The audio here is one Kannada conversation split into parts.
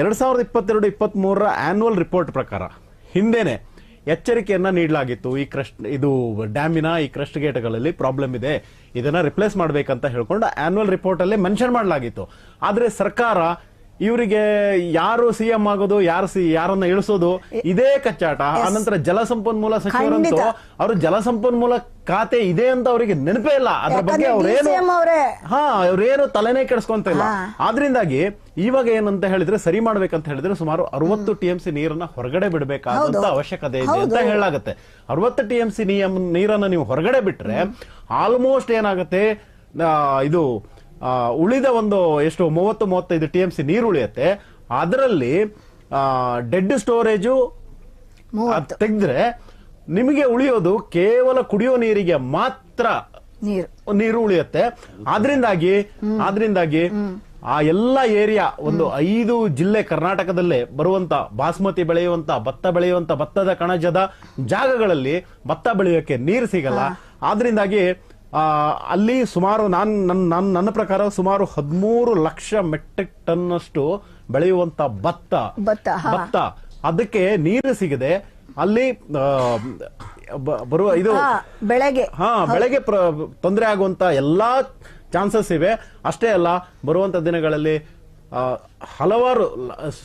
ಎರಡ್ ಸಾವಿರದ ಇಪ್ಪತ್ತೆರಡು ಇಪ್ಪತ್ತ್ ಮೂರರ ಆನ್ಯುವಲ್ ರಿಪೋರ್ಟ್ ಪ್ರಕಾರ ಹಿಂದೆನೆ ಎಚ್ಚರಿಕೆಯನ್ನ ನೀಡಲಾಗಿತ್ತು. ಈ ಕ್ರಸ್ಟ್ ಇದು ಡ್ಯಾಮಿನ ಈ ಕ್ರಸ್ಟ್ ಗೇಟ್ಗಳಲ್ಲಿ ಪ್ರಾಬ್ಲಮ್ ಇದೆ. ಇದನ್ನ ರಿಪ್ಲೇಸ್ ಮಾಡಬೇಕಂತ ಹೇಳ್ಕೊಂಡು ಆನ್ಯುವಲ್ ರಿಪೋರ್ಟ್ ಅಲ್ಲಿ ಮೆನ್ಷನ್ ಮಾಡಲಾಗಿತ್ತು. ಆದ್ರೆ ಸರ್ಕಾರ ಇವರಿಗೆ ಯಾರು ಸಿಎಂ ಆಗೋದು ಯಾರು ಸಿ ಯಾರನ್ನ ಇಳಿಸೋದು ಇದೇ ಕಚ್ಚಾಟ. ಆನಂತರ ಜಲಸಂಪನ್ಮೂಲ ಸಚಿವರಂತೂ. ಅವರು ಜಲಸಂಪನ್ಮೂಲ ಖಾತೆ ಇದೆ ಅಂತ ಅವರಿಗೆ ನೆನಪೇ ಇಲ್ಲ. ಅದ್ರ ಬಗ್ಗೆ ಅವ್ರೇನು. ಹಾ ಅವ್ರೇನು ತಲೆನೇ ಕೆಡಿಸ್ಕೊಂತ ಇಲ್ಲ. ಆದ್ರಿಂದಾಗಿ ಇವಾಗ ಏನಂತ ಹೇಳಿದ್ರೆ ಸರಿ ಮಾಡ್ಬೇಕಂತ ಹೇಳಿದ್ರೆ ಸುಮಾರು ಅರವತ್ತು ಟಿ ಎಂ ಸಿ ನೀರನ್ನ ಹೊರಗಡೆ ಬಿಡಬೇಕಾದಂತ ಅವಶ್ಯಕತೆ ಇದೆ ಅಂತ ಹೇಳಲಾಗುತ್ತೆ ಅರವತ್ತು ಟಿ ಎಂ ಸಿ ನೀರನ್ನ ನೀವು ಹೊರಗಡೆ ಬಿಟ್ರೆ ಆಲ್ಮೋಸ್ಟ್ ಏನಾಗುತ್ತೆ ಇದು ಉಳಿದ ಒಂದು ಎಷ್ಟು ಮೂವತ್ತು ಮೂವತ್ತೈದು ಟಿ ಎಂ ಸಿ ನೀರು ಉಳಿಯುತ್ತೆ. ಅದರಲ್ಲಿ ಡೆಡ್ ಸ್ಟೋರೇಜು ತೆಗೆದ್ರೆ ನಿಮಗೆ ಉಳಿಯೋದು ಕೇವಲ ಕುಡಿಯೋ ನೀರಿಗೆ ಮಾತ್ರ ನೀರು. ಉಳಿಯುತ್ತೆ. ಆದ್ರಿಂದಾಗಿ ಆದ್ರಿಂದಾಗಿ ಆ ಎಲ್ಲ ಏರಿಯಾ ಒಂದು ಐದು ಜಿಲ್ಲೆ ಕರ್ನಾಟಕದಲ್ಲೇ ಬರುವಂತ ಬಾಸ್ಮತಿ ಬೆಳೆಯುವಂತ ಭತ್ತ ಬೆಳೆಯುವಂತ ಭತ್ತದ ಕಣಜದ ಜಾಗಗಳಲ್ಲಿ ಭತ್ತ ಬೆಳೆಯೋಕೆ ನೀರು ಸಿಗಲ್ಲ. ಆದ್ರಿಂದಾಗಿ ಅಲ್ಲಿ ಸುಮಾರು ನಾನು ನನ್ನ ನನ್ನ ನನ್ನ ಪ್ರಕಾರ ಸುಮಾರು ಹದಿಮೂರು ಲಕ್ಷ ಮೆಟ್ರಿಕ್ ಟನ್ ಅಷ್ಟು ಬೆಳೆಯುವಂತ ಭತ್ತ. ಭತ್ತ, ಅದಕ್ಕೆ ನೀರು ಸಿಗದೆ ಅಲ್ಲಿ ಬರುವ ಇದು ಹಾ, ಬೆಳೆಗೆ. ಹಾ ಬೆಳೆಗೆ ತೊಂದರೆ ಆಗುವಂತ ಎಲ್ಲಾ ಚಾನ್ಸಸ್ ಇವೆ. ಅಷ್ಟೇ ಅಲ್ಲ ಬರುವಂತ ದಿನಗಳಲ್ಲಿ ಹಲವಾರು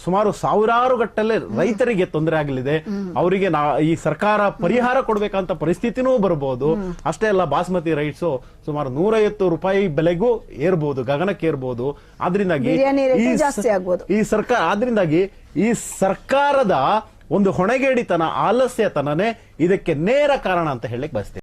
ಸುಮಾರು ಸಾವಿರಾರು ಗಟ್ಟಲೆ ರೈತರಿಗೆ ತೊಂದರೆ ಆಗಲಿದೆ. ಅವರಿಗೆ ಈ ಸರ್ಕಾರ ಪರಿಹಾರ ಕೊಡ್ಬೇಕಂತ ಪರಿಸ್ಥಿತಿನೂ ಬರಬಹುದು ಅಷ್ಟೇ ಅಲ್ಲ ಬಾಸ್ಮತಿ ರೈಟ್ಸ್ ಸುಮಾರು ನೂರೈವತ್ತು ರೂಪಾಯಿ ಬೆಲೆಗೂ ಏರ್ಬಹುದು ಗಗನಕ್ಕೆ ಏರ್ಬಹುದು ಆದ್ರಿಂದಾಗಿ ಈ ಸರ್ಕಾರ ಆದ್ರಿಂದಾಗಿ ಈ ಸರ್ಕಾರದ ಒಂದು ಹೊಣೆಗೇಡಿತನ ಆಲಸ್ಯತನನೇ ಇದಕ್ಕೆ ನೇರ ಕಾರಣ ಅಂತ ಹೇಳಕ್ ಬಯಸ್ತೇನೆ.